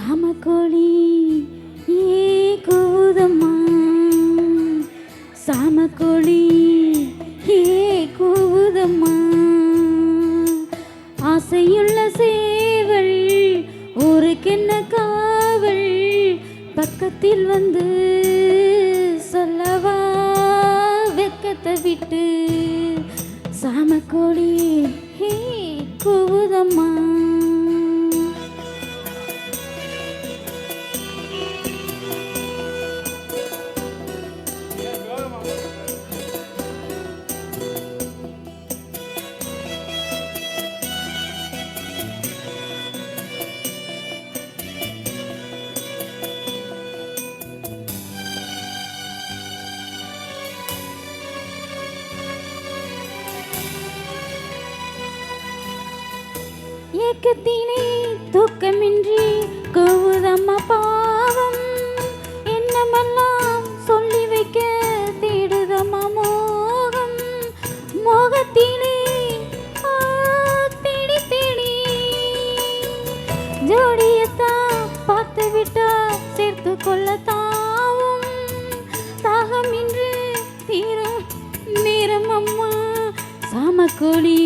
சாமக்கோழி ஏ கூதம்மா சாமக்கோழி ஏ கூதம்மா ஆசையுள்ள சேவல் ஊருக்கென்ன காவல்? பக்கத்தில் வந்து சொல்லவா வெக்கத்தை விட்டு. சாமக்கோழி ஹே கூதம்மா ஏக்கத்தினை தூக்கமின்றி கோவுதம்மா பாவம். என்னமெல்லாம் சொல்லி வைக்க தேடுதம்மா மோகம். மோகத்தினை தேடி தேடி. ஜோடியத்தான் பார்த்து விட்டா சேர்த்து கொள்ளத்தாவும் தாகமின்றி தீரும் நேரம் அம்மா. சாமக்கோழி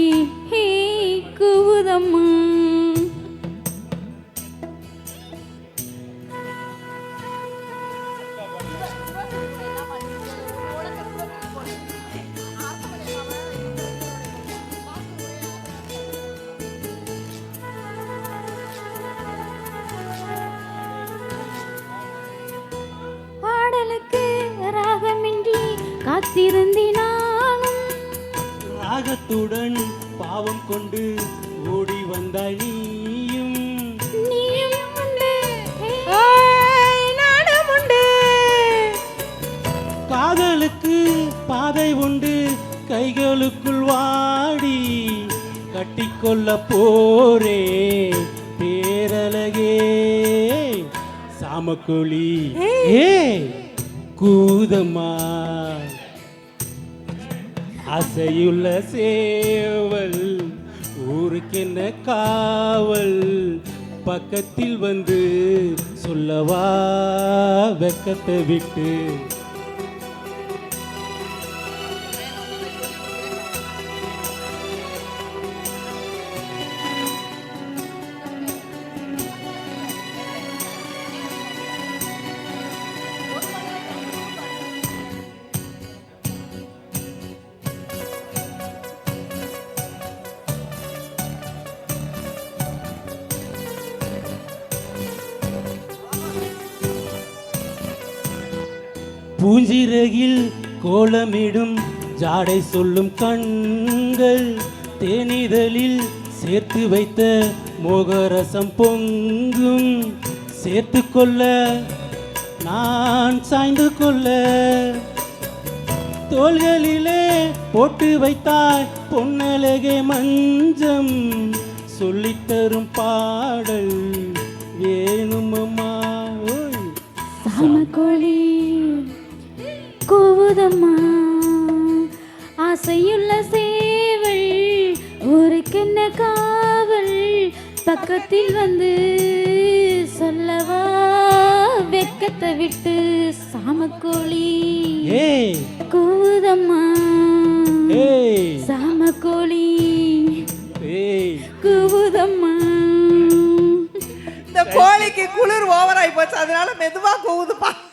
காத்திருந்தினாலும் ராகத்துடன் பாவம் கொண்டு ஓடி வந்தாய் நீயும். நீயும் உண்டு. நானும் உண்டு. காதலுக்கு பாதை உண்டு கைகளுக்குள் வாடி கட்டிக்கொள்ள போரே பேரழகே. சாமக்கோழி. ஏ கூதம்மா. அசையுள்ள சேவல் ஊருக்கென்ன காவல்? பக்கத்தில் வந்து சொல்லவா வெக்கத்தை விட்டு பூஞ்சிறகில் கோலமிடும் ஜாடை சொல்லும் கண்கள் தேனிதழில் சேர்த்து வைத்த மோகரசம் பொங்கும். சேர்த்து கொள்ள நான் சாய்ந்து கொள்ள. தோள்களிலே போட்டு வைத்தாய் பொன்னழகே மஞ்சம். சொல்லித்தரும் பாடல் வேணுமம்மா. ஓய். சாமக்கோழி. கூவுதம்மா ஆசையுள்ள சேவல் ஊருக்கென்ன காவல்? பக்கத்தில் வந்து சொல்லவா? வெக்கத்தை விட்டு சாமக்கோழி. ஏய். கூவுதம்மா. ஏய். சாமக்கோழி. ஏய். கூவுதம்மா. இந்த கோழிக்கு குளிர் ஓவர் ஆகி போச்சு. அதனால மெதுவா கூவுதுப்பா.